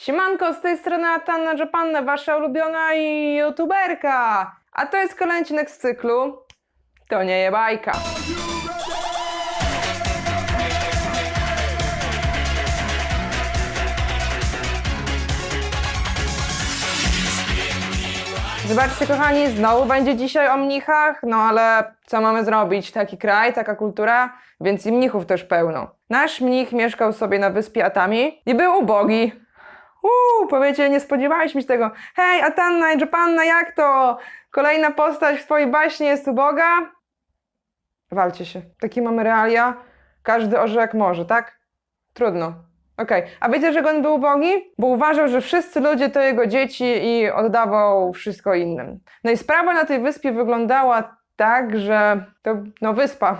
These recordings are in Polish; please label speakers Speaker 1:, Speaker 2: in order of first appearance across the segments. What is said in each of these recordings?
Speaker 1: Siemanko, z tej strony Atanna Japanna, wasza ulubiona youtuberka. A to jest kolejny odcinek z cyklu To nie je bajka. Zobaczcie, kochani, znowu będzie dzisiaj o mnichach, no ale co mamy zrobić? Taki kraj, taka kultura, więc i mnichów też pełno. Nasz mnich mieszkał sobie na wyspie Atami i był ubogi. Uuu, powiecie, nie spodziewaliśmy się tego. Hej, Atanna i Japanna, jak to? Kolejna postać w twojej baśni jest uboga? Walcie się. Takie mamy realia. Każdy orze jak może, tak? Trudno. Okej. A wiecie, że on był ubogi? Bo uważał, że wszyscy ludzie to jego dzieci i oddawał wszystko innym. No i sprawa na tej wyspie wyglądała tak, że to, no wyspa.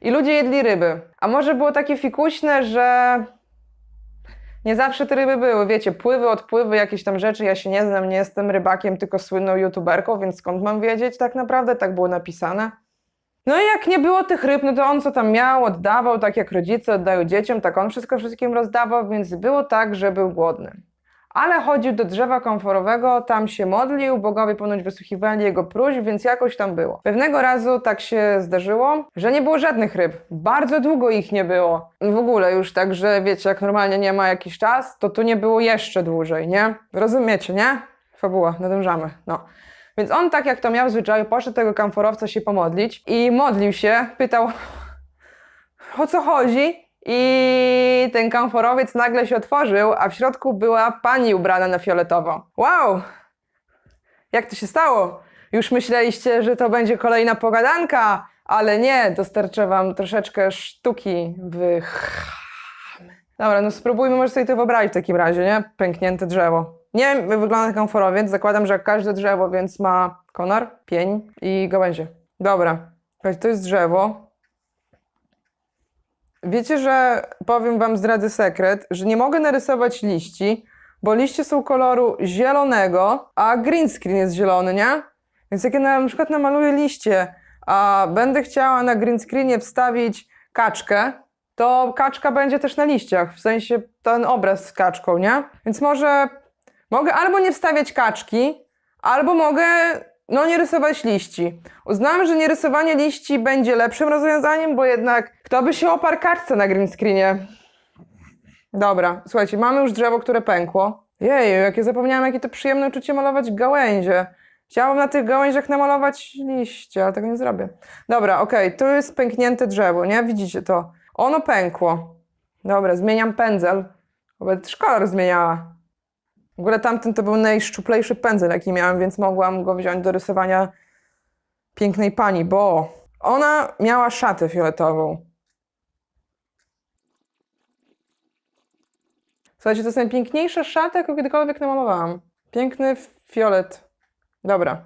Speaker 1: I ludzie jedli ryby. A może było takie fikuśne, że nie zawsze te ryby były, wiecie, pływy, odpływy, jakieś tam rzeczy, ja się nie znam, nie jestem rybakiem, tylko słynną youtuberką, więc skąd mam wiedzieć tak naprawdę, tak było napisane. No i jak nie było tych ryb, no to on co tam miał, oddawał, tak jak rodzice oddają dzieciom, tak on wszystko wszystkim rozdawał, więc było tak, że był głodny. Ale chodził do drzewa komforowego, tam się modlił, bogowie ponoć wysłuchiwali jego próśb, więc jakoś tam było. Pewnego razu tak się zdarzyło, że nie było żadnych ryb. Bardzo długo ich nie było. W ogóle już tak, że wiecie, jak normalnie nie ma jakiś czas, to tu nie było jeszcze dłużej, nie? Rozumiecie, nie? Fabuła, nadążamy, no. Więc on tak jak to miał w zwyczaju, poszedł tego kamforowca się pomodlić i modlił się, pytał o co chodzi i ten kamforowiec nagle się otworzył, a w środku była pani ubrana na fioletowo. Wow! Jak to się stało? Już myśleliście, że to będzie kolejna pogadanka, ale nie, dostarczę wam troszeczkę sztuki w... Dobra, no spróbujmy może sobie to wyobrazić w takim razie, nie? Pęknięte drzewo. Nie wiem, jak wygląda kamforowiec. Zakładam, że jak każde drzewo, więc ma konar, pień i gałęzie. Dobra, to jest drzewo. Wiecie, że powiem wam, zdradzę sekret, że nie mogę narysować liści, bo liście są koloru zielonego, a green screen jest zielony, nie? Więc jak ja na przykład namaluję liście, a będę chciała na green screenie wstawić kaczkę, to kaczka będzie też na liściach, w sensie ten obraz z kaczką, nie? Więc może mogę albo nie wstawiać kaczki, albo mogę no nie rysować liści. Uznałam, że nie rysowanie liści będzie lepszym rozwiązaniem, bo jednak kto by się oparł kaczce na green screenie? Dobra, słuchajcie, mamy już drzewo, które pękło. Jej, jak ja zapomniałam, jakie to przyjemne uczucie malować gałęzie. Chciałam na tych gałęziach namalować liście, ale tego nie zrobię. Dobra, okej, tu jest pęknięte drzewo, nie? Widzicie to? Ono pękło. Dobra, zmieniam pędzel. Bo też kolor zmieniała. W ogóle tamten to był najszczuplejszy pędzel, jaki miałam, więc mogłam go wziąć do rysowania pięknej pani, bo ona miała szatę fioletową. Słuchajcie, to jest najpiękniejsza szata, jaką kiedykolwiek namalowałam. Piękny fiolet. Dobra.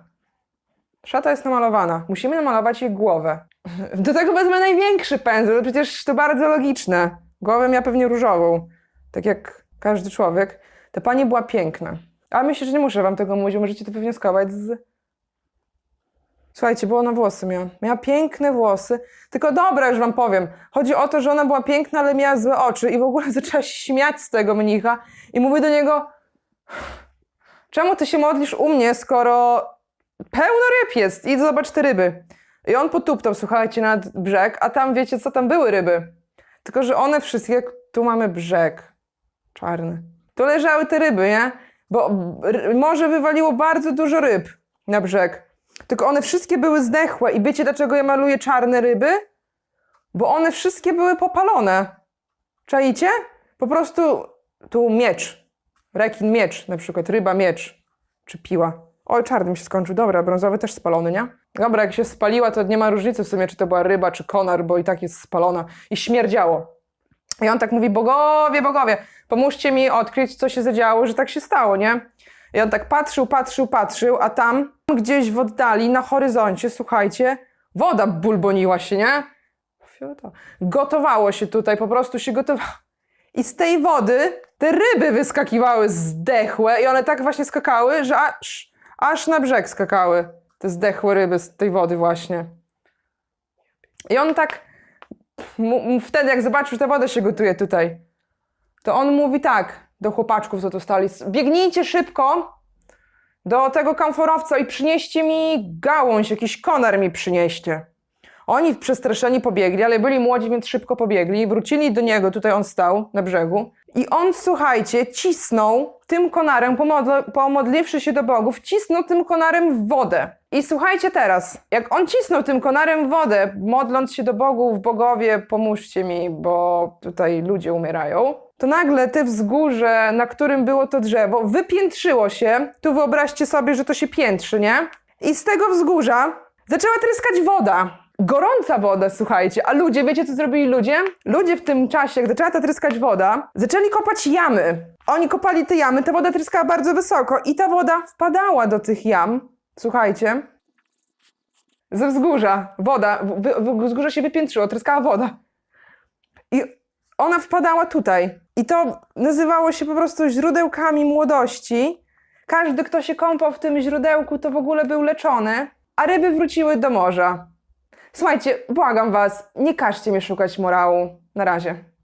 Speaker 1: Szata jest namalowana. Musimy namalować jej głowę. Do tego wezmę największy pędzel, przecież to bardzo logiczne. Głowę miała pewnie różową, tak jak każdy człowiek. Ta pani była piękna. Ale myślę, że nie muszę wam tego mówić, możecie to wywnioskować z... Słuchajcie, bo ona włosy miała. Miała piękne włosy. Tylko dobra, już wam powiem. Chodzi o to, że ona była piękna, ale miała złe oczy i w ogóle zaczęła się śmiać z tego mnicha i mówi do niego czemu ty się modlisz u mnie, skoro pełno ryb jest? Idź zobacz te ryby. I on potuptał, słuchajcie, nad brzeg, a tam wiecie co, tam były ryby. Tylko, że one wszystkie, tu mamy brzeg czarny. Tu leżały te ryby, nie? Bo morze wywaliło bardzo dużo ryb na brzeg. Tylko one wszystkie były zdechłe. I wiecie, dlaczego ja maluję czarne ryby? Bo one wszystkie były popalone. Czaicie? Po prostu tu miecz. Rekin miecz, na przykład ryba miecz. Czy piła. Oj, czarny mi się skończył. Dobra, brązowy też spalony, nie? Dobra, jak się spaliła, to nie ma różnicy w sumie, czy to była ryba, czy konar, bo i tak jest spalona. I śmierdziało. I on tak mówi, bogowie, bogowie, pomóżcie mi odkryć, co się zadziało, że tak się stało, nie? I on tak patrzył, patrzył, patrzył, a tam gdzieś w oddali, na horyzoncie, słuchajcie, woda bulboniła się, nie? Gotowało się tutaj, po prostu się gotowało. I z tej wody te ryby wyskakiwały zdechłe i one tak właśnie skakały, że aż, aż na brzeg skakały. Te zdechłe ryby z tej wody właśnie. I on tak wtedy jak zobaczył, że ta woda się gotuje tutaj, to on mówi tak do chłopaczków, co tu stali. Biegnijcie szybko do tego kamforowca i przynieście mi gałąź, jakiś konar mi przynieście. Oni przestraszeni pobiegli, ale byli młodzi, więc szybko pobiegli. Wrócili do niego, tutaj on stał na brzegu. I on, słuchajcie, cisnął tym konarem, pomodl- pomodliwszy się do bogów, cisnął tym konarem w wodę. I słuchajcie teraz, jak on cisnął tym konarem w wodę, modląc się do bogów, bogowie, pomóżcie mi, bo tutaj ludzie umierają, to nagle te wzgórze, na którym było to drzewo, wypiętrzyło się. Tu wyobraźcie sobie, że to się piętrzy, nie? I z tego wzgórza zaczęła tryskać woda. Gorąca woda, słuchajcie. A ludzie, wiecie co zrobili ludzie? Ludzie w tym czasie, jak zaczęła ta tryskać woda, zaczęli kopać jamy. Oni kopali te jamy, ta woda tryskała bardzo wysoko i ta woda wpadała do tych jam. Słuchajcie. Ze wzgórza. Woda. wy- Wzgórze się wypiętrzyło, tryskała woda. I ona wpadała tutaj. I to nazywało się po prostu źródełkami młodości. Każdy, kto się kąpał w tym źródełku, to w ogóle był leczony, a ryby wróciły do morza. Słuchajcie, błagam was, nie każcie mi szukać morału. Na razie.